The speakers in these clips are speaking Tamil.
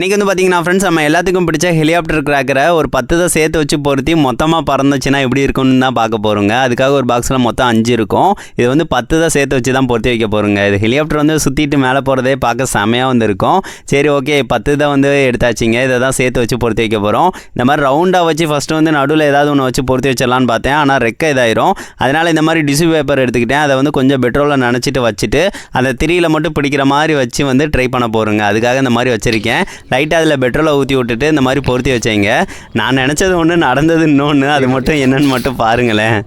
இன்றைக்கி வந்து பார்த்தீங்கன்னா ஃப்ரெண்ட்ஸ் நம்ம எல்லாத்துக்கும் பிடிச்ச ஹெலிகாப்டர் கிராக்கரை ஒரு பத்து தான் சேர்த்து வச்சு பொருத்தி மொத்தமாக பறந்துச்சுன்னா எப்படி இருக்கும்னு தான் பார்க்க போகிறோங்க அதுக்காக ஒரு பாக்ஸில் மொத்தம் அஞ்சு இருக்கும். இது வந்து பத்து தான் சேர்த்து வச்சு தான் பொருத்தி வைக்க போகிறோங்க இது ஹெலிகாப்டர் வந்து சுற்றிட்டு மேலே போகிறதே பார்க்க செமையாக வந்து இருக்கும். சரி ஓகே பத்து தான் வந்து எடுத்தாச்சிங்க. இதை தான் சேர்த்து வச்சு பொருத்தி வைக்க போகிறோம் இந்த மாதிரி ரவுண்டாக வச்சு ஃபஸ்ட்டு வந்து நடுவில் ஏதாவது ஒன்று வச்சு பொருத்தி வச்சிடலான்னு பார்த்தேன். ஆனால் ரெக்க இதாயிரும். அதனால் இந்த மாதிரி டிஷ்யூ பேப்பர் எடுத்துக்கிட்டேன். அதை வந்து கொஞ்சம் பெட்ரோலில் நினச்சிட்டு வச்சுட்டு அந்த திரியில் மட்டும் பிடிக்கிற மாதிரி வச்சு வந்து ட்ரை பண்ண போகிறோங்க அதுக்காக இந்த மாதிரி வச்சுருக்கேன். லைட்டாக அதில் பெட்ரோலை ஊற்றி விட்டுட்டு இந்த மாதிரி பொருத்தி வச்சேங்க. நான் நினச்சது ஒன்று நடந்தது இன்னொன்று அது மட்டும் என்னன்னு மட்டும் பாருங்களேன்.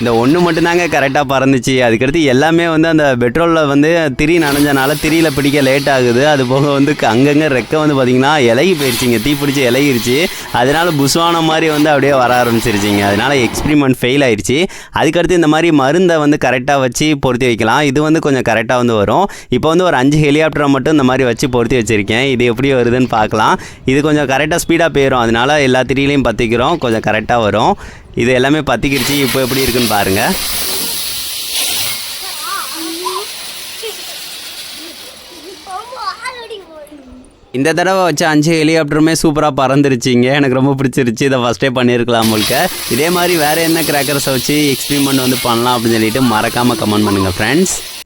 இந்த ஒன்று மட்டும்தாங்க கரெக்டாக பறந்துச்சு. அதுக்கடுத்து எல்லாமே வந்து அந்த பெட்ரோலில் வந்து திரி நனைஞ்சனால திரியில் பிடிக்க லேட் ஆகுது. அது போக வந்து க- அங்கங்கே ரெக்க வந்து பார்த்திங்கன்னா இலகி போயிடுச்சிங்க தீ பிடிச்சி இலகிருச்சு. அதனால புஷ்வான மாதிரி வந்து அப்படியே வர ஆரம்பிச்சிருச்சிங்க. அதனால எக்ஸ்பிரிமெண்ட் ஃபெயில் ஆயிடுச்சு அதுக்கடுத்து இந்த மாதிரி மருந்தை வந்து கரெக்டாக வச்சு பொருத்தி வைக்கலாம். இது வந்து கொஞ்சம் கரெக்டாக வந்து வரும். இப்போ வந்து ஒரு அஞ்சு ஹெலிகாப்டரை மட்டும் இந்த மாதிரி வச்சு பொருத்தி வச்சுருக்கேன். இது எப்படி வருதுன்னு பார்க்கலாம். இது கொஞ்சம் கரெக்டாக ஸ்பீடாக போயிடும் அதனால எல்லா திரியிலையும் பற்றிக்கிறோம் கொஞ்சம் கரெக்டாக வரும். இது எல்லாமே பற்றிக்கிருச்சு இப்போ எப்படி இருக்குன்னு பாருங்கள் இந்த தடவை வச்ச அஞ்சு ஹெலிகாப்டருமே சூப்பராக பறந்துருச்சிங்க எனக்கு ரொம்ப பிடிச்சிருச்சு. இதை ஃபஸ்ட்டே பண்ணியிருக்கலாம் உங்களுக்கு இதே மாதிரி வேறு என்ன கிராக்கர்ஸை வச்சு எக்ஸ்பிரிமெண்ட் வந்து பண்ணலாம் அப்படின்னு சொல்லிட்டு மறக்காமல் கமெண்ட் பண்ணுங்கள் ஃப்ரெண்ட்ஸ்